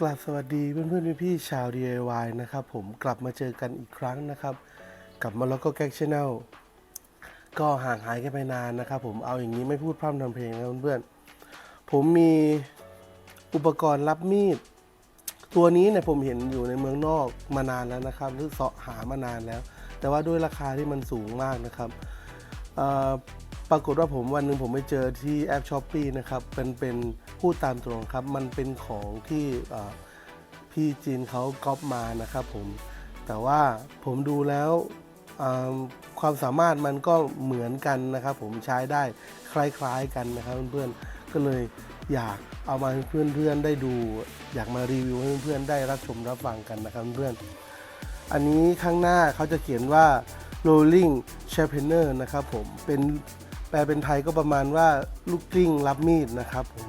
กลับสวัสดีเพื่อนเพื่อนพี่ๆชาว DIY นะครับผมกลับมาเจอกันอีกครั้งนะครับ กับมาแล็อกก็แก๊กชแนลก็ห่างหายกันไปนานนะครับผมเอาอย่างนี้ไม่พูดพร่ำทำเพลงนะเพื่อนๆผมมีอุปกรณ์รับมีด ตัวนี้เนี่ยผมเห็นอยู่ในเมืองนอกมานานแล้วนะครับ หรือเสาะหามานานแล้ว แต่ว่าด้วยราคาที่มันสูงมากนะครับอ่อ ปรากฏว่าผมวันหนึ่งผมไปเจอที่แอปช้อปปีนะครับเป็นเป็นพูดตามตรงครับ มันเป็นของที่พี่จีนเขาก๊อปมานะครับผม แต่ว่าผมดูแล้วความสามารถมันก็เหมือนกันนะครับ ผมใช้ได้คล้ายๆกันนะครับเพื่อนๆก็เลยอยากเอามาให้เพื่อนๆได้ดู อยากมารีวิวให้เพื่อนๆได้รับชมรับฟังกันนะครับเพื่อนอันนี้ข้างหน้าเขาจะเขียนว่า rolling sharpener นะครับผมเป็น แปลเป็นไทยก็ประมาณว่าลูกกลิ้งรับมีดนะครับผม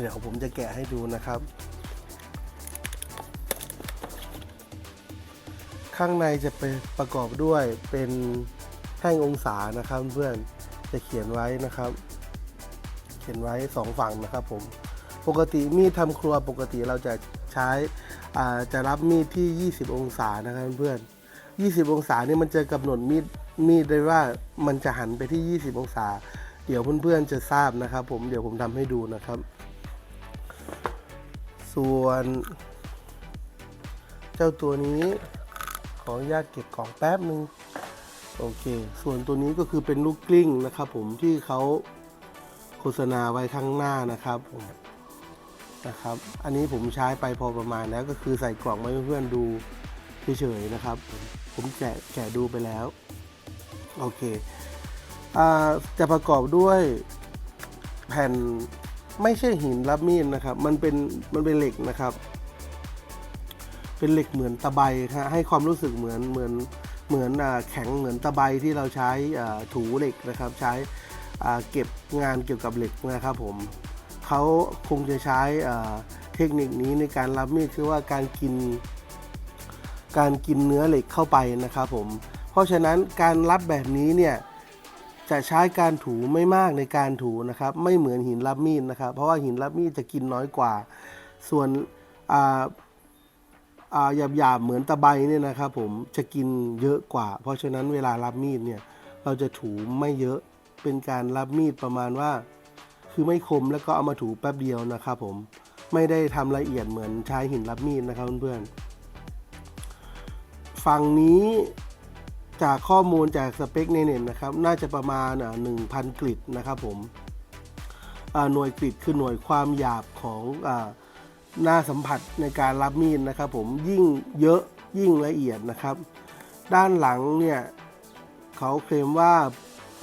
เดี๋ยวผมจะแกะให้ดูนะครับ ข้างในจะเป็นประกอบด้วยเป็นแท่งองศานะครับเพื่อนจะเขียนไว้นะครับ เขียนไว้สองฝั่งนะครับผมปกติมีดทำครัวปกติเราจะใช้อ่าจะรับมีดที่ 20 องศานะครับเพื่อน 20 องศานี่มันจะกำหนดมีด มีดได้ว่ามันจะหันไปที่ 20 องศา เดี๋ยวเพื่อนๆจะทราบนะครับ ผมเดี๋ยวผมทำให้ดูนะครับ ส่วน เจ้าตัวนี้ ขออนุญาตเก็บกล่องแป๊บหนึ่งโอเค ส่วนตัวนี้ก็คือเป็นลูกกลิ้งนะครับ ผมที่เขาโฆษณาไว้ข้างหน้านะครับผมนะครับ อันนี้ผมใช้ไปพอประมาณแล้วก็คือใส่กล่องไว้เพื่อนๆดูเฉยๆนะครับ ผมผมแกะแกะดูไปแล้ว โอเคอจะประกอบด้วยแผ่นไม่ใช่หินรับมีดนะครับ มันเป็นมันเป็นเหล็กนะครับ เป็นเหล็กเหมือนตะไบฮะให้ความรู้สึกเหมือนเหมือนเหมือนแข็งเหมือนตะไบที่เราใช้ถูเหล็กนะครับ ใช้เก็บงานเกี่ยวกับเหล็กนะครับผมเขาคงจะใช้เทคนิคนี้ในการรับมีดคือว่าการกิน การกินเนื้อเหล็กเข้าไปนะครับผม เพราะฉะนั้นการรับแบบนี้เนี่ยจะใช้การถูไม่มากในการถูนะครับ ไม่เหมือนหินรับมีดนะครับ เพราะว่าหินรับมีดจะกินน้อยกว่า ส่วนอ่าอ่าหยาบๆเหมือนตะไบเนี่ยนะครับ ผมจะกินเยอะกว่า เพราะฉะนั้นเวลารับมีดเนี่ยเราจะถูไม่เยอะเป็นการรับมีดประมาณว่า คือไม่คมแล้วก็เอามาถูแป๊บเดียวนะครับ ผมไม่ได้ทำละเอียดเหมือนใช้หินรับมีดนะครับเพื่อนๆฝั่งนี้ จากข้อมูลจากสเปคในเน็ตนะครับ น่าจะประมาณหนึ่งพันกริดนะครับผมหน่วยกริดคือหน่วยความหยาบของอหน้าสัมผัสในการรับมีดนะครับ ผมยิ่งเยอะยิ่งละเอียดนะครับ ด้านหลังเนี่ยเขาเคลมว่า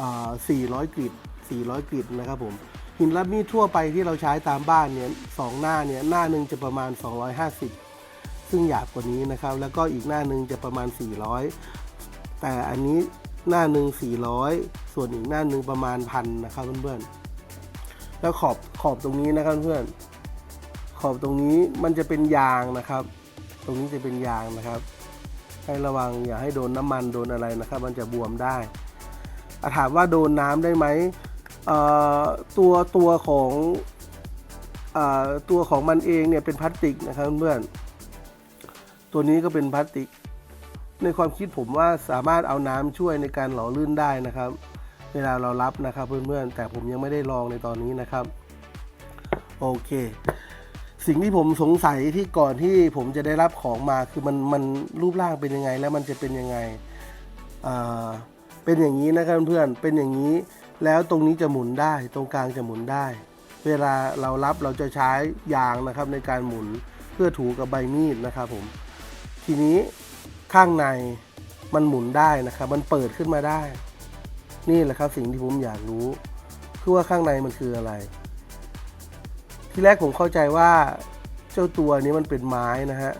อ่า 400 กริด 400 กริดนะครับผมหินรับมีดทั่วไปที่เราใช้ตามบ้านเนี่ยสองหน้าเนี่ยหน้าหนึ่งจะประมาณ 250 ซึ่งหยาบกว่านี้นะครับ แล้วก็อีกหน้าหนึ่งจะประมาณ 400 แต่อันนี้หน้าหนึ่ง400 ส่วนอีกหน้าหนึ่งประมาณพันนะครับเพื่อนๆ แล้วขอบขอบตรงนี้นะครับเพื่อนขอบตรงนี้มันจะเป็นยางนะครับ ตรงนี้จะเป็นยางนะครับ ให้ระวังอย่าให้โดนน้ำมันโดนอะไรนะครับ มันจะบวมได้อะถามว่าโดนน้ำได้ไหมตัวตัวของอตัวของมันเองเนี่ยเป็นพลาสติกนะครับเพื่อนตัวนี้ก็เป็นพลาสติก ในความคิดผมว่าสามารถเอาน้ำช่วยในการหล่อลื่นได้นะครับ เวลาเรารับนะครับเพื่อนๆแต่ผมยังไม่ได้ลองในตอนนี้นะครับ โอเค สิ่งที่ผมสงสัยที่ก่อนที่ผมจะได้รับของมาคือมันมันรูปร่างเป็นยังไง แล้วมันจะเป็นยังไงอ่าเป็นอย่างนี้นะครับเพื่อนเป็นอย่างนี้ แล้วตรงนี้จะหมุนได้ตรงกลางจะหมุนได้ เวลาเรารับเราจะใช้ยางนะครับในการหมุนเพื่อถูกับใบมีดนะครับผมทีนี้ ข้างในมันหมุนได้นะครับ มันเปิดขึ้นมาได้ นี่แหละครับสิ่งที่ผมอยากรู้คือว่าข้างในมันคืออะไร ที่แรกผมเข้าใจว่าเจ้าตัวนี้มันเป็นไม้นะฮะ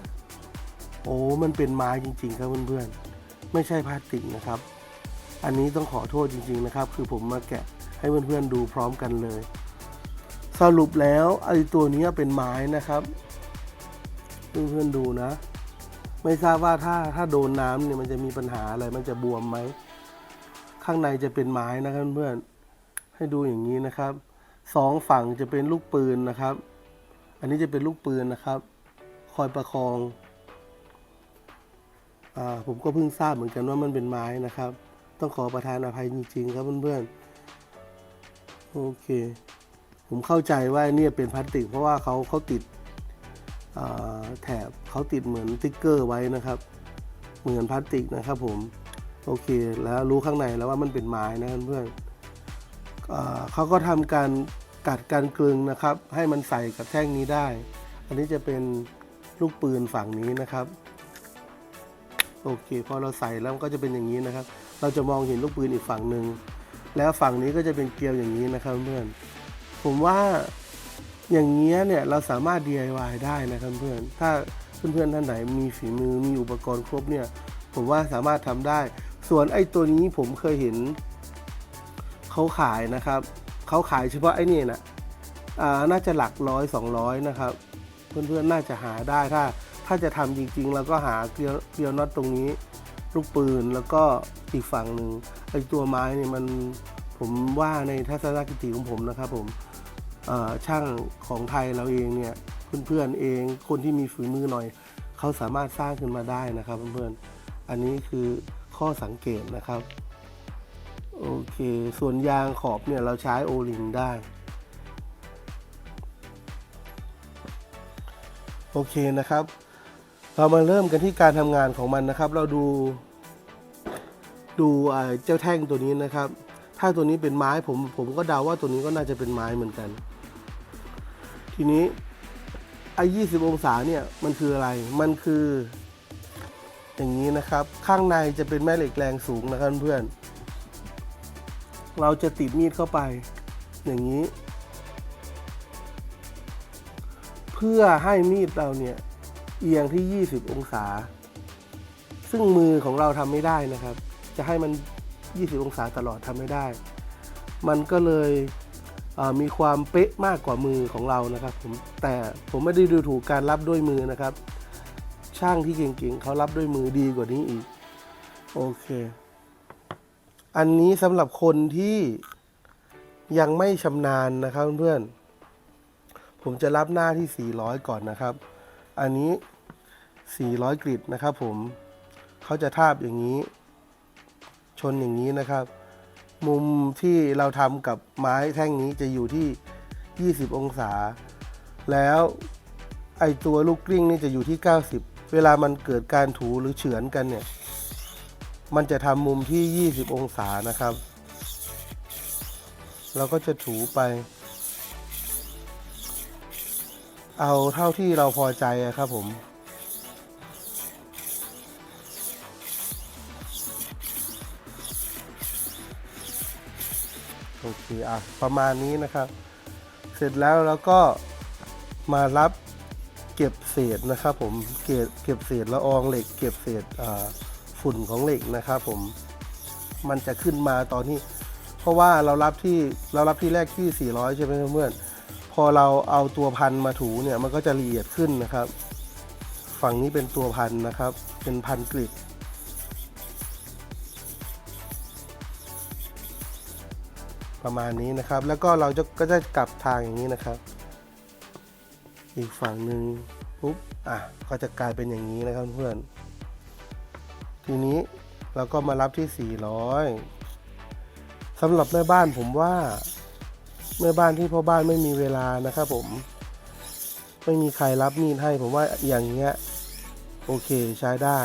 โอ้ มันเป็นไม้จริง ๆ ครับเพื่อนๆ ไม่ใช่พลาสติกนะครับ อันนี้ต้องขอโทษจริง ๆ นะครับ คือผมมาแกะให้เพื่อนๆดูพร้อมกันเลย สรุปแล้วไอ้ตัวนี้เป็นไม้นะครับ เพื่อนๆดูนะ ไม่ทราบว่าถ้าถ้าโดนน้ำเนี่ยมันจะมีปัญหาอะไรมันจะบวมไหม ข้างในจะเป็นไม้นะครับเพื่อนให้ดูอย่างนี้นะครับสองฝั่งจะเป็นลูกปืนนะครับ อันนี้จะเป็นลูกปืนนะครับ คอยประคองอ่าผมก็เพิ่งทราบเหมือนกันว่ามันเป็นไม้นะครับ ต้องขอประทานอภัยจริงๆ ครับเพื่อนๆโอเค ผมเข้าใจว่าเนี่ยเป็นพลาสติก เพราะว่าเขาเขาติด แถบเขาติดเหมือนติ๊กเกอร์ไว้นะครับ เหมือนพลาสติกนะครับผมโอเคแล้วรู้ข้างในแล้วว่ามันเป็นไม้นะเพื่อนเขาก็ทำการกัดการกลึงนะครับ ให้มันใส่กับแท่งนี้ได้ อันนี้จะเป็นลูกปืนฝั่งนี้นะครับโอเคพอเราใส่แล้วก็จะเป็นอย่างนี้นะครับ เราจะมองเห็นลูกปืนอีกฝั่งหนึ่งแล้วฝั่งนี้ก็จะเป็นเกลียวอย่างนี้นะครับเพื่อนผมว่า อย่างเงี้ยเนี่ยเราสามารถ DIY ได้นะครับเพื่อนถ้าเพื่อนๆท่านไหนมีฝีมือมีอุปกรณ์ครบเนี่ยผมว่าสามารถทำได้ ส่วนไอ้ตัวนี้ผมเคยเห็นเขาขายนะครับเขาขายเฉพาะไอ้นี่นะอ่าน่าจะหลักร้อยสองร้อยนะครับ เพื่อนๆน่าจะหาได้ถ้า ถ้าจะทำจริงๆเราก็หาเกลียวเกลียวน็อตตรงนี้ ลูกปืนแล้วก็อีกฝั่งหนึ่งไอ้ตัวไม้เนี่ยมันผมว่าในทัศนคติของผมนะครับผม ช่างของไทยเราเองเนี่ยเพื่อนๆเองคนที่มีฝีมือหน่อย เขาสามารถสร้างขึ้นมาได้นะครับเพื่อนๆอันนี้คือข้อสังเกตนะครับโอเค ส่วนยางขอบเนี่ยเราใช้โอลิงได้ โอเคนะครับ เรามาเริ่มกันที่การทำงานของมันนะครับ เราดู ดูเอ่อเจ้าแท่งตัวนี้นะครับ ถ้าตัวนี้เป็นไม้ผมผมก็เดาว่าตัวนี้ก็น่าจะเป็นไม้เหมือนกัน ทีนี้ไอ้20องศาเนี่ยมันคืออะไร มันคือ อย่างนี้นะครับ ข้างในจะเป็นแม่เหล็กแรงสูงนะครับเพื่อน เราจะติดมีดเข้าไป อย่างนี้ เพื่อให้มีดเราเนี่ย เอียงที่ 20 องศา ซึ่งมือของเราทำไม่ได้นะครับ จะให้มัน 20 องศาตลอดทำไม่ได้ มันก็เลย มีความเป๊ะมากกว่ามือของเรานะครับผมแต่ผมไม่ได้ดูถูกการรับด้วยมือนะครับ ช่างที่เก่งๆเขารับด้วยมือดีกว่านี้อีก โอเค อันนี้สำหรับคนที่ยังไม่ชำนาญนะครับเพื่อนๆผมจะรับหน้าที่ 400 ก่อนนะครับ อันนี้ 400 กริดนะครับผมเขาจะทาบอย่างนี้ ชนอย่างนี้นะครับ มุมที่เราทำกับไม้แท่งนี้จะอยู่ที่ 20 องศา แล้วไอตัวลูกกลิ้งนี่จะอยู่ที่ 90 เวลามันเกิดการถูหรือเฉือนกันเนี่ย มันจะทำมุมที่ 20 องศานะครับ เราก็จะถูไป เอาเท่าที่เราพอใจครับผม โอเคอะประมาณนี้นะครับ เสร็จแล้วเราก็มารับเก็บเศษนะครับ ผมเก็บเก็บเศษละอองเหล็ก เก็บเศษฝุ่นของเหล็กนะครับ ผมมันจะขึ้นมาตอนที่เพราะว่าเรารับที่เรารับที่แรกที่ 400 ใช่ไหมเพื่อนพอเราเอาตัวพันมาถูเนี่ยมันก็จะละเอียดขึ้นนะครับ ฝั่งนี้เป็นตัวพันนะครับ เป็นพันกริด ประมาณนี้นะครับ แล้วก็เราจะก็จะกลับทางอย่างนี้นะครับ อีกฝั่งหนึ่งปุ๊บอะก็จะกลายเป็นอย่างนี้นะครับเพื่อน ทีนี้เราก็มารับที่ 400สำหรับแม่บ้านผมว่าแม่บ้านที่พ่อบ้านไม่มีเวลานะครับผม ไม่มีใครรับมีดให้ผมว่าอย่างเงี้ยโอเคใช้ได้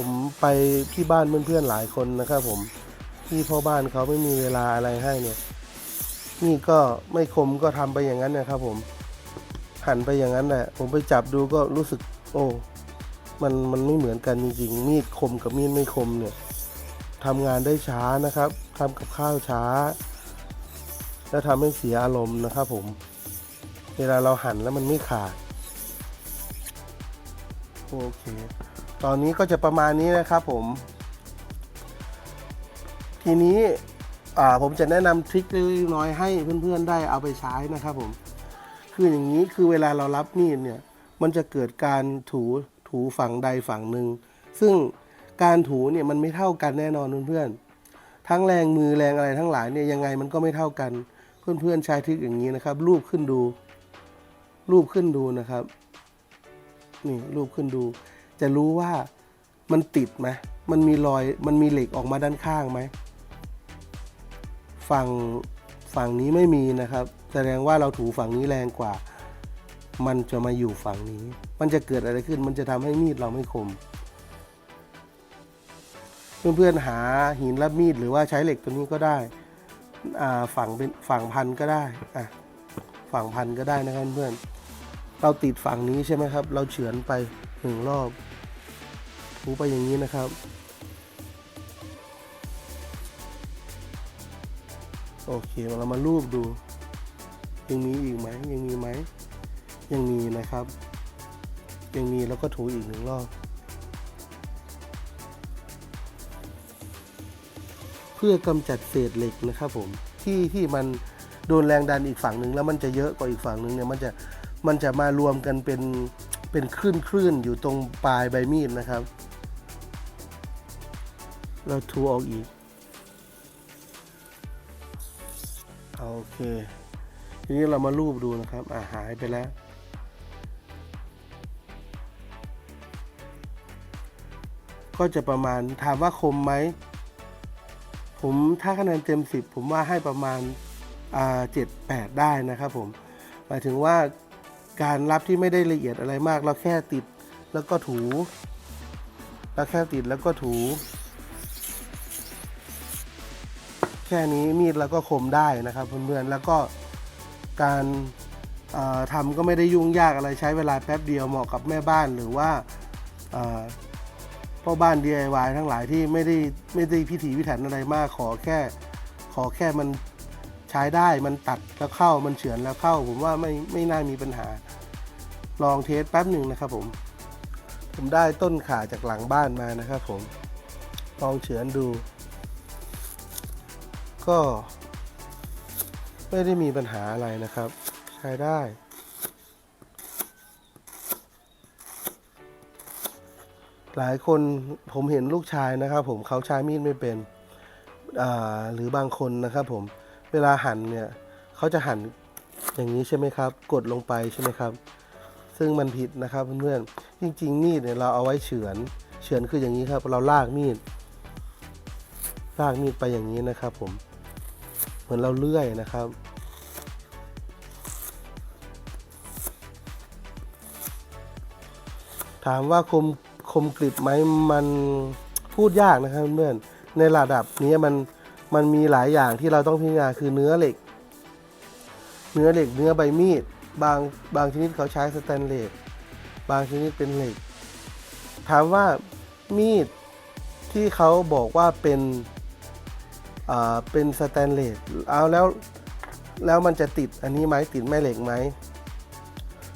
ผมไปที่บ้านเพื่อนๆหลายคนนะครับผมที่พ่อบ้านเขาไม่มีเวลาอะไรให้เนี่ย นี่ก็ไม่คมก็ทำไปอย่างนั้นนะครับผมหันไปอย่างนั้นแหละผมไปจับดูก็รู้สึก โอ้ มันมันไม่เหมือนกันจริงๆมีดคมกับมีดไม่คมเนี่ยทำงานได้ช้านะครับทำกับข้าวช้า และทำให้เสียอารมณ์นะครับผม เวลาเราหั่นแล้วมันไม่ขาด โอเค ตอนนี้ก็จะประมาณนี้นะครับผม ทีนี้ผมจะแนะนำทริคเล็กน้อยให้เพื่อนๆได้เอาไปใช้นะครับผม คืออย่างนี้คือเวลาเรารับมีดเนี่ย มันจะเกิดการถูถูฝั่งใดฝั่งหนึ่ง ซึ่งการถูเนี่ยมันไม่เท่ากันแน่นอนเพื่อนๆ ทั้งแรงมือแรงอะไรทั้งหลายเนี่ยยังไงมันก็ไม่เท่ากัน เพื่อนๆใช้ทริคอย่างนี้นะครับ รูปขึ้นดู รูปขึ้นดูนะครับ นี่รูปขึ้นดู จะรู้ว่ามันติดไหมมันมีรอย มันมีเหล็กออกมาด้านข้างไหม ฝั่งฝั่งนี้ไม่มีนะครับ แสดงว่าเราถูฝั่งนี้แรงกว่า มันจะมาอยู่ฝั่งนี้ มันจะเกิดอะไรขึ้น มันจะทำให้มีดเราไม่คม เพื่อนๆหาหินรับมีดหรือว่าใช้เหล็กตัวนี้ก็ได้ฝั่งเป็นฝั่งพันก็ได้อะฝั่งพันก็ได้นะครับเพื่อน เราติดฝั่งนี้ใช่ไหมครับ เราเฉือนไปหนึ่งรอบ ถูไปอย่างนี้นะครับ โอเคเรามารูปดู ยังมีอีกไหมยังมีไหม ยังมีนะครับ ยังมีแล้วก็ถูอีกหนึ่งรอบเพื่อกำจัดเศษเหล็กนะครับผมที่ที่มันโดนแรงดันอีกฝั่งหนึ่งแล้วมันจะเยอะกว่าอีกฝั่งหนึ่งเนี่ยมันจะมันจะมารวมกันเป็นเป็นคลื่นคลื่นๆอยู่ตรงปลายใบมีดนะครับ เราทูออกอีกโอเค ทีนี้เรามารูปดูนะครับ อ่าหายไปแล้วก็จะประมาณถามว่าคมไหม ผมถ้าคะแนนเต็ม 10 ผมว่าให้ประมาณอ่าเจ็ดแปดได้นะครับผม หมายถึงว่าการรับที่ไม่ได้ละเอียดอะไรมาก เราแค่ติดแล้วก็ถู เราแค่ติดแล้วก็ถู แค่นี้มีดเราก็คมได้นะครับเพื่อนๆแล้วก็การเอ่อทำก็ไม่ได้ยุ่งยากอะไรใช้เวลาแป๊บเดียวเหมาะกับแม่บ้านหรือว่าพ่อบ้าน DIY ทั้งหลายที่ไม่ได้ไม่ได้พิถีพิถันอะไรมากขอแค่ขอแค่มันใช้ได้มันตัดแล้วเข้ามันเฉือนแล้วเข้า ผมว่าไม่ไม่น่ามีปัญหา ลองเทสแป๊บหนึ่งนะครับผม ผมได้ต้นขาจากหลังบ้านมานะครับผม ลองเฉือนดู ก็ไม่ได้มีปัญหาอะไรนะครับ ใช้ได้ หลายคนผมเห็นลูกชายนะครับ ผมเขาใช้มีดไม่เป็นหรือบางคนนะครับ ผมเวลาหั่นเนี่ยเขาจะหั่นอย่างนี้ใช่ไหมครับ กดลงไปใช่ไหมครับ ซึ่งมันผิดนะครับเพื่อนๆจริง ๆ มีดเนี่ยเราเอาไว้เฉือนเฉือนคืออย่างนี้ครับ เราลากมีดลากมีดไปอย่างนี้นะครับ ผม เหมือนเราเลื่อยนะครับ ถามว่าคมคมกริบไหมมันพูดยากนะครับเพื่อนในระดับนี้มันมันมีหลายอย่างที่เราต้องพิจารณาคือเนื้อเหล็ก เนื้อเหล็กเนื้อใบมีดบางบางชนิดเขาใช้สแตนเลสบางชนิดเป็นเหล็ก ถามว่ามีดที่เขาบอกว่าเป็น เป็นสแตนเลสเอาแล้วแล้วมันจะติดอันนี้ไหมติดแม่เหล็กไหม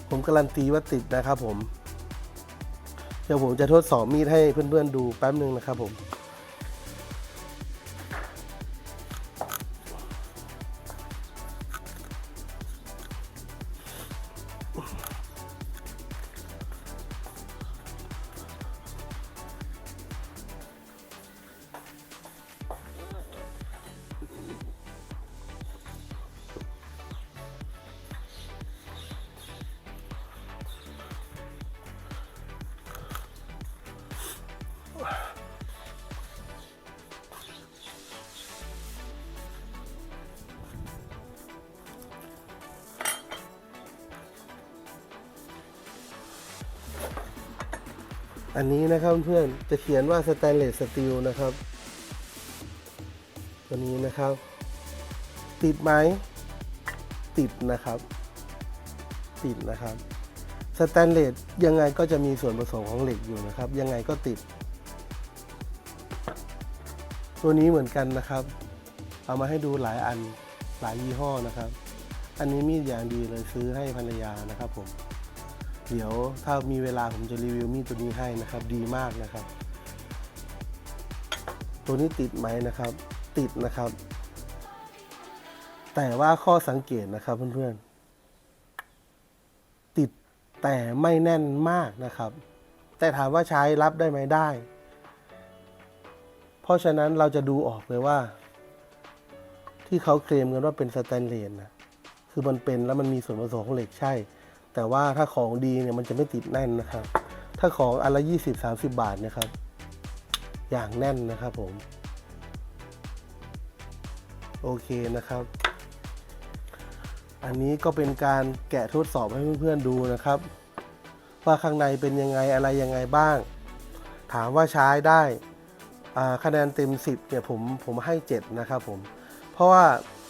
ผมการันตีว่าติดนะครับผม เดี๋ยวผมจะทดสอบมีดให้เพื่อนๆดูแป๊บหนึ่งนะครับผม อันนี้นะครับเพื่อนจะเขียนว่าสแตนเลสสตีลนะครับ ตัวนี้นะครับ ติดไหมติดนะครับ ติดนะครับสแตนเลสยังไงก็จะมีส่วนผสมของเหล็กอยู่นะครับ ยังไงก็ติด ตัวนี้เหมือนกันนะครับ เอามาให้ดูหลายอันหลายยี่ห้อนะครับ อันนี้มีดอย่างดีเลยซื้อให้ภรรยานะครับผม เดี๋ยวถ้ามีเวลาผมจะรีวิวมีดตัวนี้ให้นะครับ ดีมากนะครับ ตัวนี้ติดไหมนะครับ ติดนะครับ แต่ว่าข้อสังเกตนะครับเพื่อนๆ ติดแต่ไม่แน่นมากนะครับ แต่ถามว่าใช้รับได้ไหมได้ เพราะฉะนั้นเราจะดูออกเลยว่า ที่เขาเคลมกันว่าเป็นสแตนเลสนะคือมันเป็นแล้วมันมีส่วนผสมของเหล็กใช่ แต่ว่าถ้าของดีเนี่ยมันจะไม่ติดแน่นนะครับ ถ้าของอันละยี่สิบสามสิบาทนะครับ อย่างแน่นนะครับผม โอเคนะครับ อันนี้ก็เป็นการแกะทดสอบให้เพื่อนๆดูนะครับ ว่าข้างในเป็นยังไงอะไรยังไงบ้าง ถามว่าใช้ได้คะแนนเต็ม 10เนี่ยผมผมให้ 7 นะครับผม เพราะว่า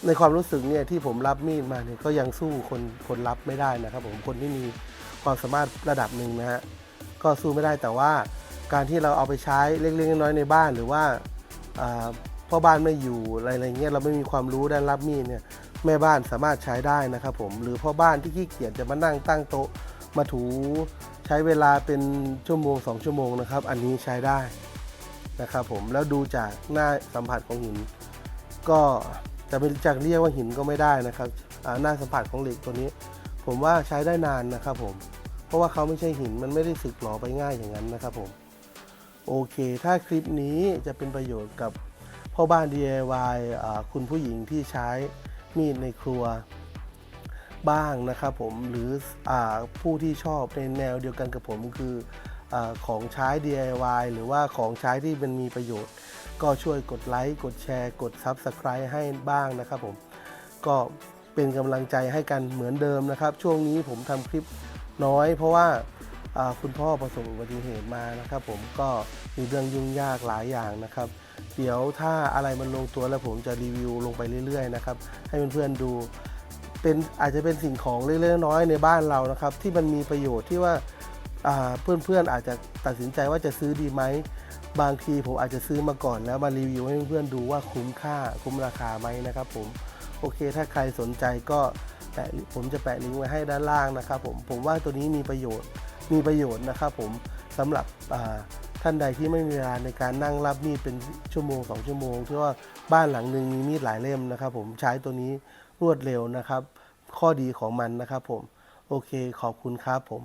ในความรู้สึกเนี่ยที่ผมรับมีดมาเนี่ยก็ยังสู้คนคนรับไม่ได้นะครับ ผมคนที่มีความสามารถระดับหนึ่งนะฮะก็สู้ไม่ได้แต่ว่าการที่เราเอาไปใช้เล็กๆน้อยๆในบ้านหรือว่าพ่อบ้านไม่อยู่อะไรอะไรเงี้ยเราไม่มีความรู้ด้านรับมีดเนี่ยแม่บ้านสามารถใช้ได้นะครับผมหรือพ่อบ้านที่ขี้เกียจจะมานั่งตั้งโต๊ะมาถูใช้เวลาเป็นชั่วโมงสองชั่วโมงนะครับ อันนี้ใช้ได้นะครับผมแล้วดูจากหน้าสัมผัสของหินก็ จะเป็นจากเรียกว่าหินก็ไม่ได้นะครับหน้าสัมผัสของเหล็กตัวนี้ ผมว่าใช้ได้นานนะครับผม เพราะว่าเขาไม่ใช่หินมันไม่ได้สึกหรอไปง่ายอย่างนั้นนะครับผมโอเค ถ้าคลิปนี้จะเป็นประโยชน์กับพ่อบ้าน DIY คุณผู้หญิงที่ใช้มีดในครัวบ้างนะครับผมหรืออผู้ที่ชอบในแนวเดียวกันกับผมคืออของใช้ DIY หรือว่าของใช้ที่มันมีประโยชน์ ก็ช่วยกดไลค์กดแชร์ กด Subscribe ให้บ้างนะครับผมก็เป็นกำลังใจให้กันเหมือนเดิมนะครับ ช่วงนี้ผมทำคลิปน้อย เพราะว่าคุณพ่อประสบอุบัติเหตุมานะครับ ผมก็มีเรื่องยุ่งยากหลายอย่างนะครับ เดี๋ยวถ้าอะไรมันลงตัวแล้วผมจะรีวิวลงไปเรื่อยๆนะครับให้เพื่อนๆดูเป็นอาจจะเป็นสิ่งของเล็กๆน้อยๆในบ้านเรานะครับ ที่มันมีประโยชน์ที่ว่า เพื่อนๆอาจจะตัดสินใจว่าจะซื้อดีไหม บางทีผมอาจจะซื้อมาก่อนแล้วมารีวิวให้เพื่อนๆดูว่าคุ้มค่าคุ้มราคาไหมนะครับผมโอเค ถ้าใครสนใจก็แปะผมจะแปะลิงก์ไว้ให้ด้านล่างนะครับผมผมว่าตัวนี้มีประโยชน์มีประโยชน์นะครับผมสำหรับท่านใดที่ไม่มีเวลาในการนั่งรับมีดเป็นชั่วโมงสองชั่วโมงที่ว่าบ้านหลังหนึ่งมีมีดหลายเล่มนะครับ ผมใช้ตัวนี้รวดเร็วนะครับ ข้อดีของมันนะครับผมโอเคขอบคุณครับผม